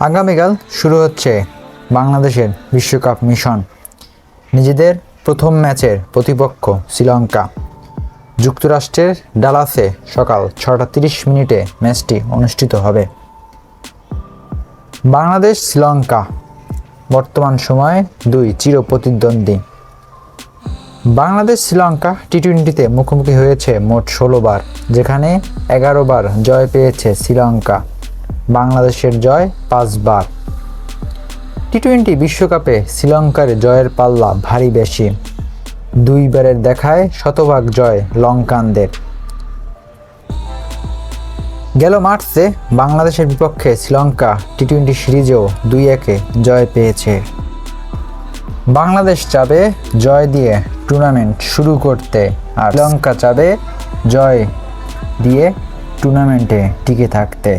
আগামীকাল শুরু হচ্ছে বাংলাদেশের বিশ্বকাপ মিশন, নিজেদের প্রথম ম্যাচের প্রতিপক্ষ শ্রীলঙ্কা। যুক্তরাষ্ট্রের ডালাসে সকাল ছটা তিরিশ মিনিটে ম্যাচটি অনুষ্ঠিত হবে। বাংলাদেশ শ্রীলঙ্কা, বর্তমান সময়ে দুই চির প্রতিদ্বন্দ্বী। বাংলাদেশ শ্রীলঙ্কা টি টোয়েন্টিতে মুখোমুখি হয়েছে মোট ষোলো বার, যেখানে এগারো বার জয় পেয়েছে শ্রীলঙ্কা। বাংলাদেশের জয় পাঁচবার। টি টোয়েন্টি বিশ্বকাপে শ্রীলঙ্কার জয়ের পাল্লা ভারী বেশি। দুইবারের দেখায় শতভাগ জয় লঙ্কানদের। গেল মার্চে বাংলাদেশের বিপক্ষে শ্রীলঙ্কা টি টোয়েন্টি সিরিজেও দুই একে জয় পেয়েছে। বাংলাদেশ চাবে জয় দিয়ে টুর্নামেন্ট শুরু করতে আর শ্রীলঙ্কা চাবে জয় দিয়ে টুর্নামেন্টে টিকে থাকতে।